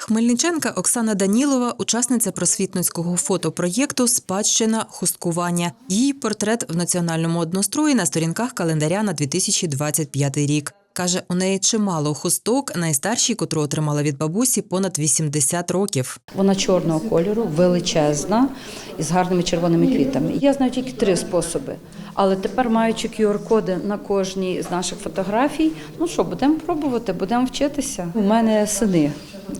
Хмельниченка Оксана Данілова, учасниця просвітницького фотопроєкту Спадщина хусткування. Її портрет в національному однострої на сторінках календаря на 2025 рік. Каже, у неї чимало хусток, найстаршій, котру отримала від бабусі понад 80 років. Вона чорного кольору, величезна і з гарними червоними квітами. Я знаю тільки три способи. Але тепер, маючи QR-коди на кожній з наших фотографій, ну що, будемо пробувати, будемо вчитися. У мене сини.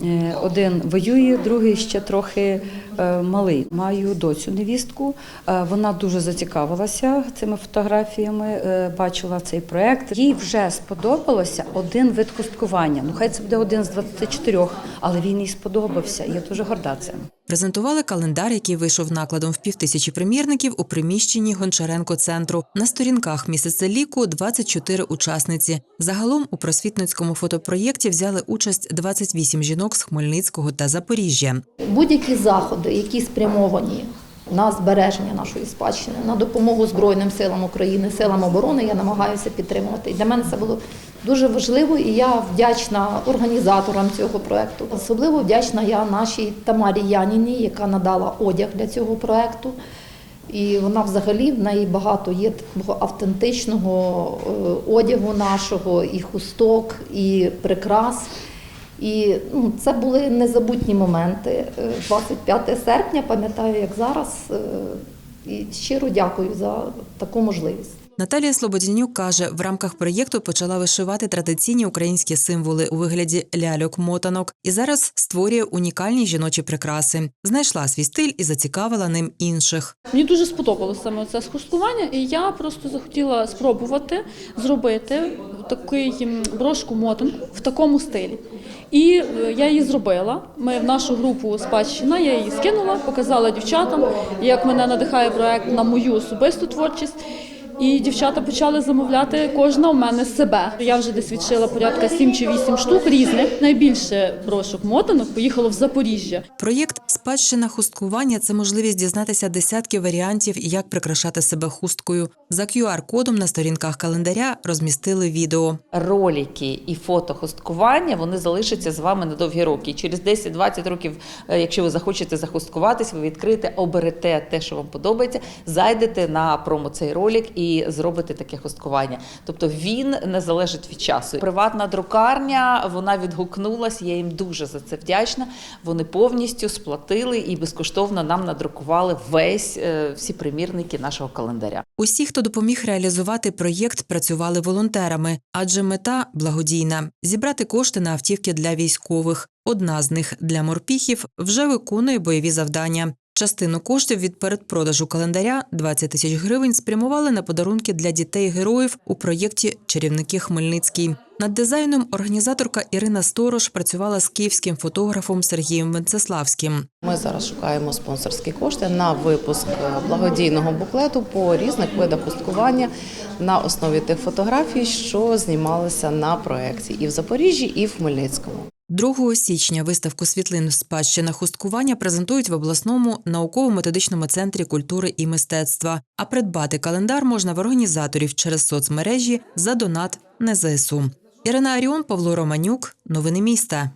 Е, Один воює, другий ще трохи малий. Маю доцю невістку. Е, Вона дуже зацікавилася цими фотографіями, е, бачила цей проект. Їй вже сподобалося один вид хусткування. Ну хай це буде один з 24, але він їй сподобався. і Я дуже горда цим. Презентували календар, який вийшов накладом в півтисячі примірників у приміщенні Гончаренко центру. На сторінках місяця ліку 24 учасниці. Загалом у просвітницькому фотопроєкті взяли участь 28 жінок з Хмельницького та Запоріжжя. Будь-які заходи, які спрямовані на збереження нашої спадщини, на допомогу Збройним силам України, силам оборони, я намагаюся підтримувати. І для мене це було дуже важливо, і я вдячна організаторам цього проекту. Особливо вдячна я нашій Тамарі Яніні, яка надала одяг для цього проекту. І вона взагалі в неї багато є такого автентичного е, одягу нашого, і хусток, і прикрас. І ну, це були незабутні моменти. Е, 25 серпня, пам'ятаю, як зараз. Е, І щиро дякую за таку можливість. Наталія Слободянюк каже, в рамках проєкту почала вишивати традиційні українські символи у вигляді ляльок-мотанок і зараз створює унікальні жіночі прикраси. Знайшла свій стиль і зацікавила ним інших. Мені дуже сподобалося саме це схускування, і я просто захотіла спробувати зробити такий брошку мотанку в такому стилі. І е, я її зробила. Ми в нашу групу спадщина, я її скинула, показала дівчатам, як мене надихає проект на мою особисту творчість. І дівчата почали замовляти кожна у мене себе. Я вже десь відшила порядка 7 чи 8 штук різних. Найбільше брошок мотанок поїхало в Запоріжжя. Проєкт Спадщина хусткування це можливість дізнатися десятки варіантів, як прикрашати себе хусткою. За QR-кодом на сторінках календаря розмістили відео. ролики і фото хусткування вони залишаться з вами на довгі роки. І через 10-20 років, е, якщо ви захочете захусткуватись, ви відкрите, оберете те, що вам подобається, зайдете на промо цей ролик і зробите таке хусткування. Тобто він не залежить від часу. Приватна друкарня вона відгукнулась. Я їм дуже за це вдячна. Вони повністю сплатили і безкоштовно нам надрукували весь е, всі примірники нашого календаря. Усі, хто допоміг реалізувати проєкт, працювали волонтерами, адже мета благодійна зібрати кошти на автівки для військових. Одна з них для морпіхів вже виконує бойові завдання. Частину коштів від передпродажу календаря 20 тисяч гривень спрямували на подарунки для дітей героїв у проєкті Чарівники Хмельницький. Над дизайном організаторка Ірина Сторож працювала з київським фотографом Сергієм Венцеславським. Ми зараз шукаємо спонсорські кошти на випуск е, благодійного буклету по різних видах хусткування на основі тих фотографій, що знімалися на проєкті і в Запоріжжі, і в Хмельницькому. 2 січня виставку світлин спадщина хусткування презентують в обласному науково-методичному центрі культури і мистецтва. А придбати календар можна в організаторів через соцмережі за донат на ЗСУ. Ірина Аріон, Павло Романюк. Новини міста.